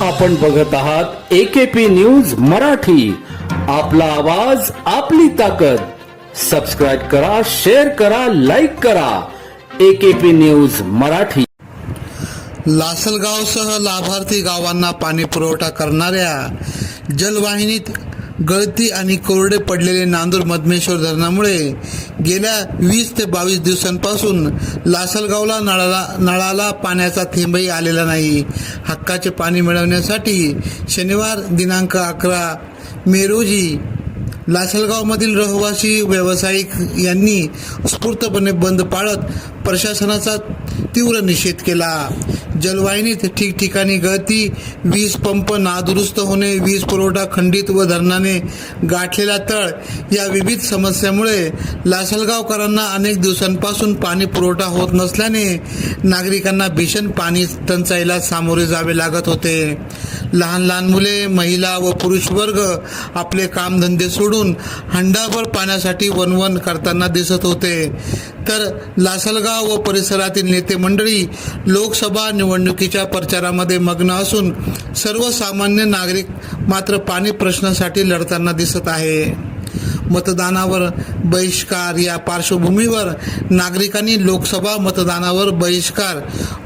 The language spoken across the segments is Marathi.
आपण बघत आहात एकेपी न्यूज मराठी. आपला आवाज आपली ताकद. सबस्क्राईब करा शेअर करा लाईक करा. AKP news Marathi. लासलगावसह लाभार्थी गावांना पाणी पुरवठा करणाऱ्या जलवाहिनीत गळती आणि कोरडे पडलेले नांदूर मधमेश्वर धरणामुळे गेल्या वीस ते बावीस दिवसांपासून लासलगावला नळाला नळाला पाण्याचा थेंबही आलेला नाही. हक्काचे पाणी मिळवण्यासाठी शनिवार दिनांक अकरा मे रोजी लासलगावमधील रहिवासी व्यावसायिक यांनी स्फूर्तपणे बंद पाळत प्रशासनाचा तीव्र निषेध केला. जलवाहिनीत ठिकठिकाणी गळती वीज पंप नादुरुस्त होणे वीज पुरवठा खंडित व धरणाने गाठलेला तळ या विविध समस्यामुळे लासलगावकरांना अनेक दिवसांपासून पाणी पुरवठा होत नसल्याने नागरिकांना भीषण पाणी टंचाईला सामोरे जावे लागत होते. लहान लहान मुले महिला व पुरुष वर्ग आपले कामधंदे सोडून हंडाभर पाण्यासाठी वनवन करताना दिसत होते. तर लासलगाव व परिसरातील नेते मंडळी लोकसभा निवडणुकीच्या प्रचारामध्ये मग्न असून सर्वसामान्य नागरिक मात्र पाणी प्रश्नासाठी लढताना दिसत आहे. मतदानावर बहिष्कार या पार्श्वभूमीवर नागरिकांनी लोकसभा मतदानावर बहिष्कार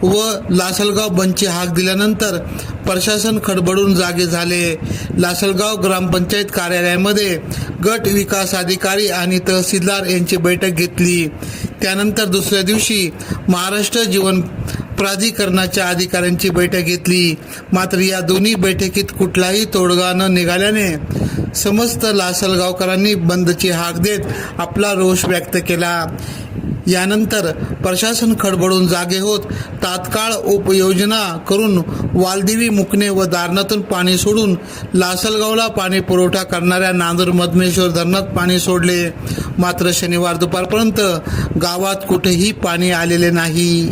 व लासलगाव बंदची हाक दिल्यानंतर प्रशासन खडबडून जागे झाले. लासलगाव ग्रामपंचायत कार्यालयामध्ये गट विकास अधिकारी आणि तहसीलदार यांची बैठक घेतली. त्यानंतर दुसऱ्या दिवशी महाराष्ट्र जीवन प्राधिकरणाच्या अधिकाऱ्यांची बैठक घेतली. मात्र या दोन्ही बैठकीत कुठलाही तोडगा न निघाल्याने समस्त लासलगावकरांनी बंदची हाक देत आपला रोष व्यक्त केला. यानंतर प्रशासन खडबडून जागे होत तात्काळ उपयोजना करून वालदेवी मुकणे व दारणातून पाणी सोडून लासलगावला पाणी पुरवठा करणाऱ्या नांदूर मधमेश्वर धरणात पाणी सोडले. मात्र शनिवार दुपारपर्यंत गावात कुठेही पाणी आलेले नाही.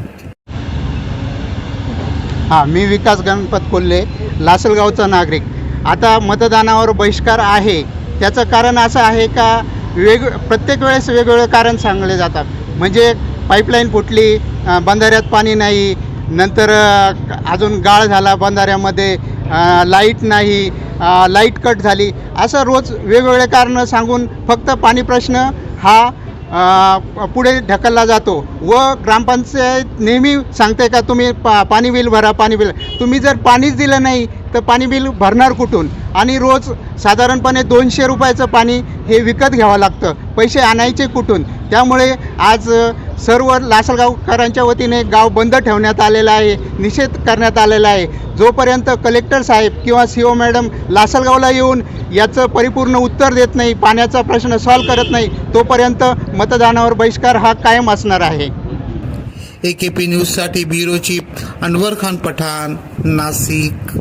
हां मी विकास गणपत कोल्हे लासलगावचा नागरिक. आता मतदानावर बहिष्कार आहे. त्याचं कारण असं आहे का वेग प्रत्येक वेळेस वेगवेगळे कारण सांगले जातात. म्हणजे पाईपलाईन फुटली बंधाऱ्यात पाणी नाही नंतर अजून गाळ झाला बंधाऱ्यामध्ये लाइट नाही लाइट कट झाली. असं रोज वेगवेगळे कारणं सांगून फक्त पाणी प्रश्न हा पुढे ढकलला जातो. व ग्रामपंचायत नेहमी सांगते का तुम्ही पा पाणी बिल भरा पाणी बिल. तुम्ही जर पाणीच दिलं नाही तर पाणी बिल भरणार कुठून? आणि रोज साधारणपणे दोनशे रुपयाचं पाणी हे विकत घ्यावं लागतं. पैसे आणायचे कुठून? त्यामुळे आज सर्व लासलगावकरांच्या वतीने गाव बंद ठेवण्यात आलेलं आहे निषेध करण्यात आलेला आहे. जोपर्यंत कलेक्टर साहेब किंवा सी ओ मॅडम लासलगावला येऊन याचं परिपूर्ण उत्तर देत नाही पाण्याचा प्रश्न सॉल्व करत नाही तोपर्यंत मतदानावर बहिष्कार हा कायम असणार आहे. ए के पी न्यूजसाठी ब्युरो चीफ अनवर खान पठाण नाशिक.